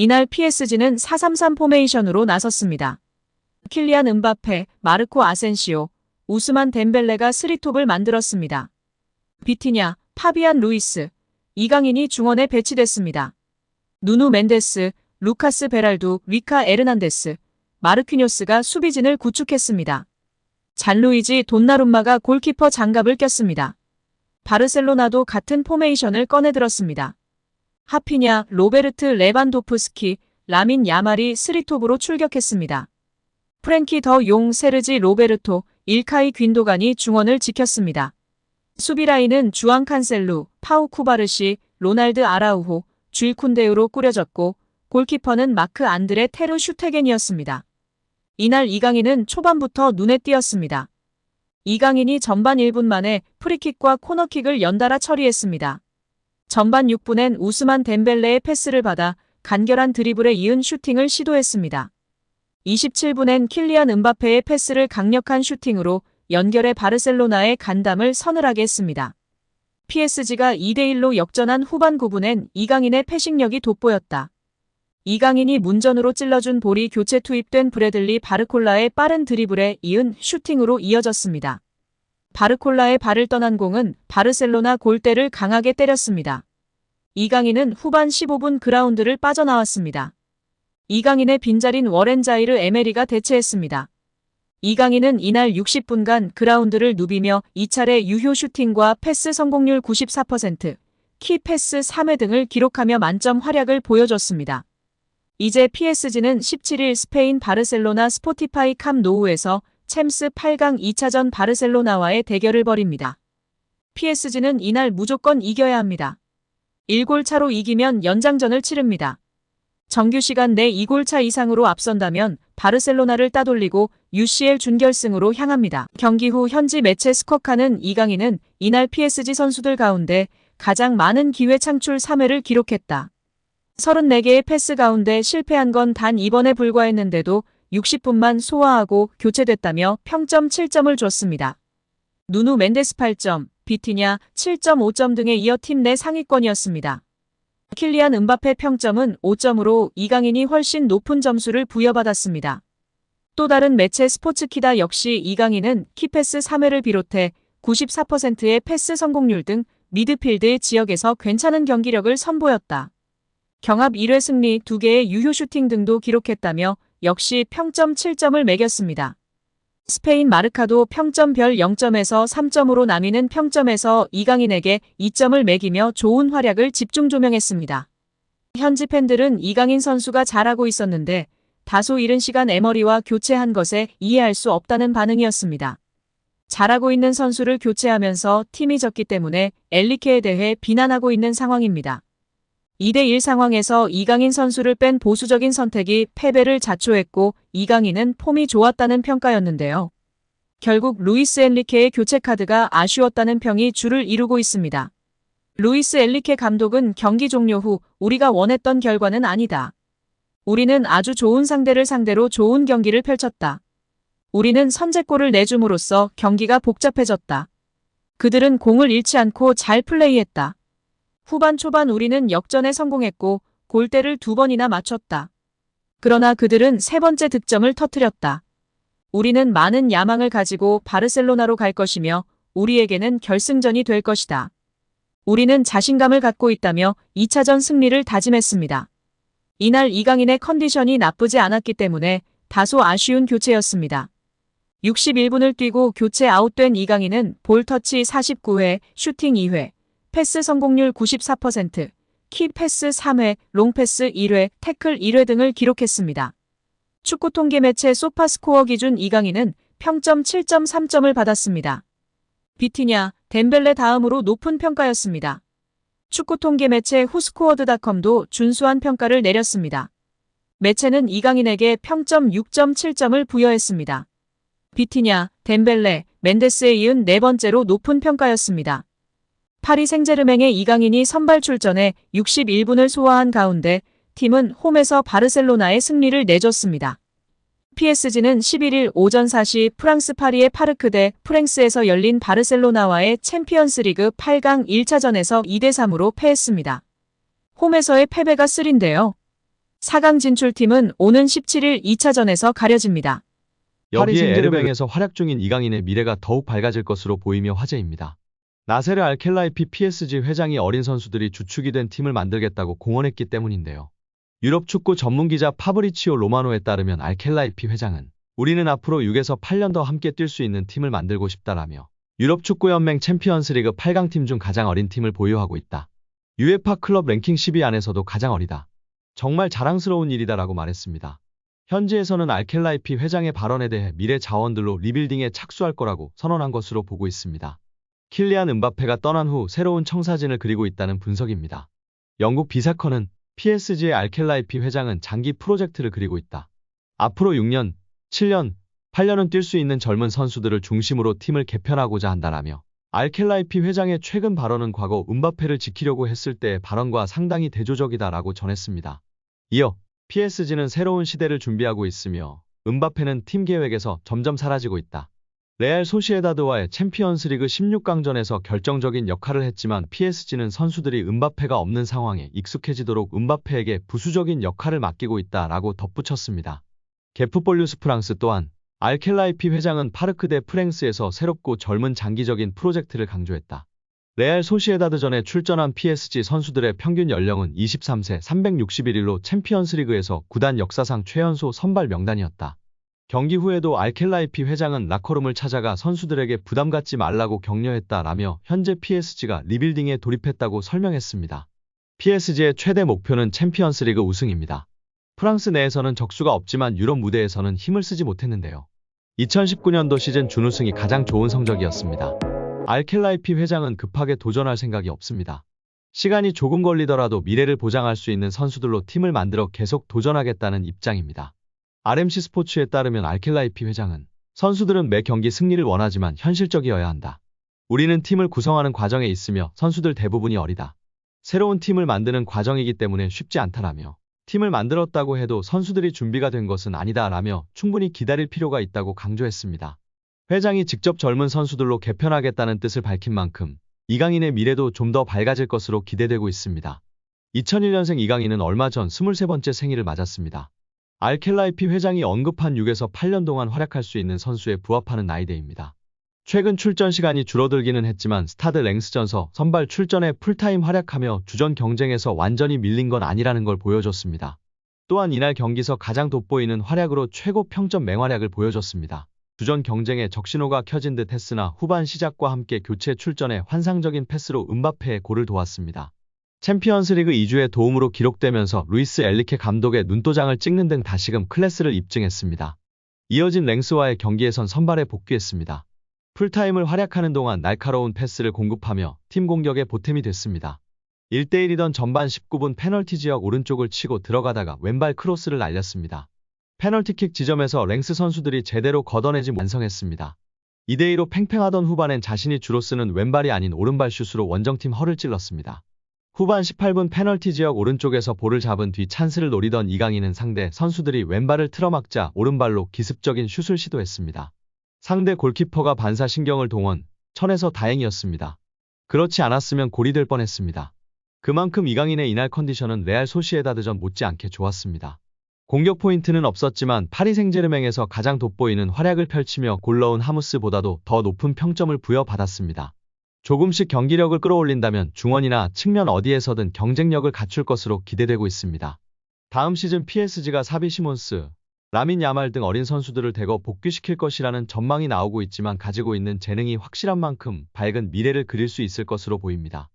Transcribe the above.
이날 PSG는 433 포메이션으로 나섰습니다. 킬리안 은바페, 마르코 아센시오, 우스만 덴벨레가 스리톱을 만들었습니다. 비티냐, 파비안 루이스, 이강인이 중원에 배치됐습니다. 누누 멘데스, 루카스 베랄두, 위카 에르난데스, 마르퀴뇨스가 수비진을 구축했습니다. 잔루이지 돈나룸마가 골키퍼 장갑을 꼈습니다. 바르셀로나도 같은 포메이션을 꺼내들었습니다. 하피냐, 로베르트 레반도프스키, 라민 야말이 스리톱으로 출격했습니다. 프랭키 더 용, 세르지 로베르토, 일카이 귄도간이 중원을 지켰습니다. 수비라인은 주앙 칸셀루, 파우 쿠바르시, 로날드 아라우호, 줄 쿤데우로 꾸려졌고 골키퍼는 마크 안드레 테르 슈테겐이었습니다. 이날 이강인은 초반부터 눈에 띄었습니다. 이강인이 전반 1분 만에 프리킥과 코너킥을 연달아 처리했습니다. 전반 6분엔 우스만 덴벨레의 패스를 받아 간결한 드리블에 이은 슈팅을 시도했습니다. 27분엔 킬리안 은바페의 패스를 강력한 슈팅으로 연결해 바르셀로나의 간담을 서늘하게 했습니다. PSG가 2대1로 역전한 후반 9분엔 이강인의 패싱력이 돋보였다. 이강인이 문전으로 찔러준 볼이 교체 투입된 브래들리 바르콜라의 빠른 드리블에 이은 슈팅으로 이어졌습니다. 바르콜라의 발을 떠난 공은 바르셀로나 골대를 강하게 때렸습니다. 이강인은 후반 15분 그라운드를 빠져나왔습니다. 이강인의 빈자린 워렌자이르 에메리가 대체했습니다. 이강인은 이날 60분간 그라운드를 누비며 2차례 유효 슈팅과 패스 성공률 94%, 키 패스 3회 등을 기록하며 만점 활약을 보여줬습니다. 이제 PSG는 17일 스페인 바르셀로나 스포티파이 캄 노우에서 챔스 8강 2차전 바르셀로나와의 대결을 벌입니다. PSG는 이날 무조건 이겨야 합니다. 1골 차로 이기면 연장전을 치릅니다. 정규 시간 내 2골 차 이상으로 앞선다면 바르셀로나를 따돌리고 UCL 준결승으로 향합니다. 경기 후 현지 매체 스쿼카는 이강인은 이날 PSG 선수들 가운데 가장 많은 기회 창출 3회를 기록했다. 34개의 패스 가운데 실패한 건단 이번에 불과했는데도 60분만 소화하고 교체됐다며 평점 7점을 줬습니다. 누누 멘데스 8점, 비티냐 7.5점 등에 이어 팀 내 상위권이었습니다. 킬리안 은바페 평점은 5점으로 이강인이 훨씬 높은 점수를 부여받았습니다. 또 다른 매체 스포츠키다 역시 이강인은 키패스 3회를 비롯해 94%의 패스 성공률 등 미드필드 지역에서 괜찮은 경기력을 선보였다. 경합 1회 승리 2개의 유효 슈팅 등도 기록했다며 역시 평점 7점을 매겼습니다. 스페인 마르카도 평점별 0점에서 3점으로 나뉘는 평점에서 이강인에게 2점을 매기며 좋은 활약을 집중 조명했습니다. 현지 팬들은 이강인 선수가 잘하고 있었는데 다소 이른 시간 에머리와 교체한 것에 이해할 수 없다는 반응이었습니다. 잘하고 있는 선수를 교체하면서 팀이 졌기 때문에 엘리케에 대해 비난하고 있는 상황입니다. 2대1 상황에서 이강인 선수를 뺀 보수적인 선택이 패배를 자초했고 이강인은 폼이 좋았다는 평가였는데요. 결국 루이스 엘리케의 교체 카드가 아쉬웠다는 평이 줄을 이루고 있습니다. 루이스 엘리케 감독은 경기 종료 후 우리가 원했던 결과는 아니다. 우리는 아주 좋은 상대를 상대로 좋은 경기를 펼쳤다. 우리는 선제골을 내줌으로써 경기가 복잡해졌다. 그들은 공을 잃지 않고 잘 플레이했다. 후반 초반 우리는 역전에 성공했고 골대를 두 번이나 맞췄다. 그러나 그들은 세 번째 득점을 터뜨렸다. 우리는 많은 야망을 가지고 바르셀로나로 갈 것이며 우리에게는 결승전이 될 것이다. 우리는 자신감을 갖고 있다며 2차전 승리를 다짐했습니다. 이날 이강인의 컨디션이 나쁘지 않았기 때문에 다소 아쉬운 교체였습니다. 61분을 뛰고 교체 아웃된 이강인은 볼터치 49회, 슈팅 2회, 패스 성공률 94%, 키 패스 3회, 롱 패스 1회, 태클 1회 등을 기록했습니다. 축구 통계 매체 소파스코어 기준 이강인은 평점 7.3점을 받았습니다. 비티냐, 덴벨레 다음으로 높은 평가였습니다. 축구 통계 매체 후스코어드닷컴도 준수한 평가를 내렸습니다. 매체는 이강인에게 평점 6.7점을 부여했습니다. 비티냐, 덴벨레, 멘데스에 이은 네 번째로 높은 평가였습니다. 파리 생제르맹의 이강인이 선발 출전해 61분을 소화한 가운데 팀은 홈에서 바르셀로나의 승리를 내줬습니다. PSG는 11일 오전 4시 프랑스 파리의 파르크 대 프랭스에서 열린 바르셀로나와의 챔피언스리그 8강 1차전에서 2대3으로 패했습니다. 홈에서의 패배가 쓰린데요. 4강 진출팀은 오는 17일 2차전에서 가려집니다. 파리 여기에 에르맹에서 활약 중인 이강인의 미래가 더욱 밝아질 것으로 보이며 화제입니다. 나세르 알켈라이피 PSG 회장이 어린 선수들이 주축이 된 팀을 만들겠다고 공언했기 때문인데요. 유럽 축구 전문 기자 파브리치오 로마노에 따르면 알켈라이피 회장은 우리는 앞으로 6에서 8년 더 함께 뛸 수 있는 팀을 만들고 싶다라며 유럽 축구 연맹 챔피언스리그 8강 팀 중 가장 어린 팀을 보유하고 있다. 유에파 클럽 랭킹 10위 안에서도 가장 어리다. 정말 자랑스러운 일이다라고 말했습니다. 현지에서는 알켈라이피 회장의 발언에 대해 미래 자원들로 리빌딩에 착수할 거라고 선언한 것으로 보고 있습니다. 킬리안 은바페가 떠난 후 새로운 청사진을 그리고 있다는 분석입니다. 영국 비사커는 PSG의 알켈라이피 회장은 장기 프로젝트를 그리고 있다. 앞으로 6년, 7년, 8년은 뛸 수 있는 젊은 선수들을 중심으로 팀을 개편하고자 한다라며 알켈라이피 회장의 최근 발언은 과거 은바페를 지키려고 했을 때의 발언과 상당히 대조적이다라고 전했습니다. 이어 PSG는 새로운 시대를 준비하고 있으며 은바페는 팀 계획에서 점점 사라지고 있다. 레알 소시에다드와의 챔피언스리그 16강전에서 결정적인 역할을 했지만 PSG는 선수들이 은바페가 없는 상황에 익숙해지도록 은바페에게 부수적인 역할을 맡기고 있다라고 덧붙였습니다. 게프볼류스 프랑스 또한 알켈라이피 회장은 파르크 대 프랭스에서 새롭고 젊은 장기적인 프로젝트를 강조했다. 레알 소시에다드전에 출전한 PSG 선수들의 평균 연령은 23세 361일로 챔피언스리그에서 구단 역사상 최연소 선발 명단이었다. 경기 후에도 알켈라이피 회장은 라커룸을 찾아가 선수들에게 부담 갖지 말라고 격려했다라며 현재 PSG가 리빌딩에 돌입했다고 설명했습니다. PSG의 최대 목표는 챔피언스리그 우승입니다. 프랑스 내에서는 적수가 없지만 유럽 무대에서는 힘을 쓰지 못했는데요. 2019년도 시즌 준우승이 가장 좋은 성적이었습니다. 알켈라이피 회장은 급하게 도전할 생각이 없습니다. 시간이 조금 걸리더라도 미래를 보장할 수 있는 선수들로 팀을 만들어 계속 도전하겠다는 입장입니다. RMC 스포츠에 따르면 알켈라이피 회장은 선수들은 매 경기 승리를 원하지만 현실적이어야 한다. 우리는 팀을 구성하는 과정에 있으며 선수들 대부분이 어리다. 새로운 팀을 만드는 과정이기 때문에 쉽지 않다라며 팀을 만들었다고 해도 선수들이 준비가 된 것은 아니다라며 충분히 기다릴 필요가 있다고 강조했습니다. 회장이 직접 젊은 선수들로 개편하겠다는 뜻을 밝힌 만큼 이강인의 미래도 좀 더 밝아질 것으로 기대되고 있습니다. 2001년생 이강인은 얼마 전 23번째 생일을 맞았습니다. 알켈라이피 회장이 언급한 6에서 8년 동안 활약할 수 있는 선수에 부합하는 나이대입니다. 최근 출전 시간이 줄어들기는 했지만 스타드 랭스전서 선발 출전에 풀타임 활약하며 주전 경쟁에서 완전히 밀린 건 아니라는 걸 보여줬습니다. 또한 이날 경기서 가장 돋보이는 활약으로 최고 평점 맹활약을 보여줬습니다. 주전 경쟁에 적신호가 켜진 듯 했으나 후반 시작과 함께 교체 출전에 환상적인 패스로 은바페의 골을 도왔습니다. 챔피언스리그 2주의 도움으로 기록되면서 루이스 엘리케 감독의 눈도장을 찍는 등 다시금 클래스를 입증했습니다. 이어진 랭스와의 경기에선 선발에 복귀했습니다. 풀타임을 활약하는 동안 날카로운 패스를 공급하며 팀 공격의 보탬이 됐습니다. 1대1이던 전반 19분 페널티 지역 오른쪽을 치고 들어가다가 왼발 크로스를 날렸습니다. 페널티킥 지점에서 랭스 선수들이 제대로 걷어내지 완성했습니다. 2대2로 팽팽하던 후반엔 자신이 주로 쓰는 왼발이 아닌 오른발 슛으로 원정팀 허를 찔렀습니다. 후반 18분 페널티 지역 오른쪽에서 볼을 잡은 뒤 찬스를 노리던 이강인은 상대 선수들이 왼발을 틀어막자 오른발로 기습적인 슛을 시도했습니다. 상대 골키퍼가 반사신경을 동원, 천에서 다행이었습니다. 그렇지 않았으면 골이 될 뻔했습니다. 그만큼 이강인의 이날 컨디션은 레알 소시에다드전 못지않게 좋았습니다. 공격 포인트는 없었지만 파리 생제르맹에서 가장 돋보이는 활약을 펼치며 골 넣은 하무스보다도 더 높은 평점을 부여받았습니다. 조금씩 경기력을 끌어올린다면 중원이나 측면 어디에서든 경쟁력을 갖출 것으로 기대되고 있습니다. 다음 시즌 PSG가 사비 시몬스, 라민 야말 등 어린 선수들을 대거 복귀시킬 것이라는 전망이 나오고 있지만 가지고 있는 재능이 확실한 만큼 밝은 미래를 그릴 수 있을 것으로 보입니다.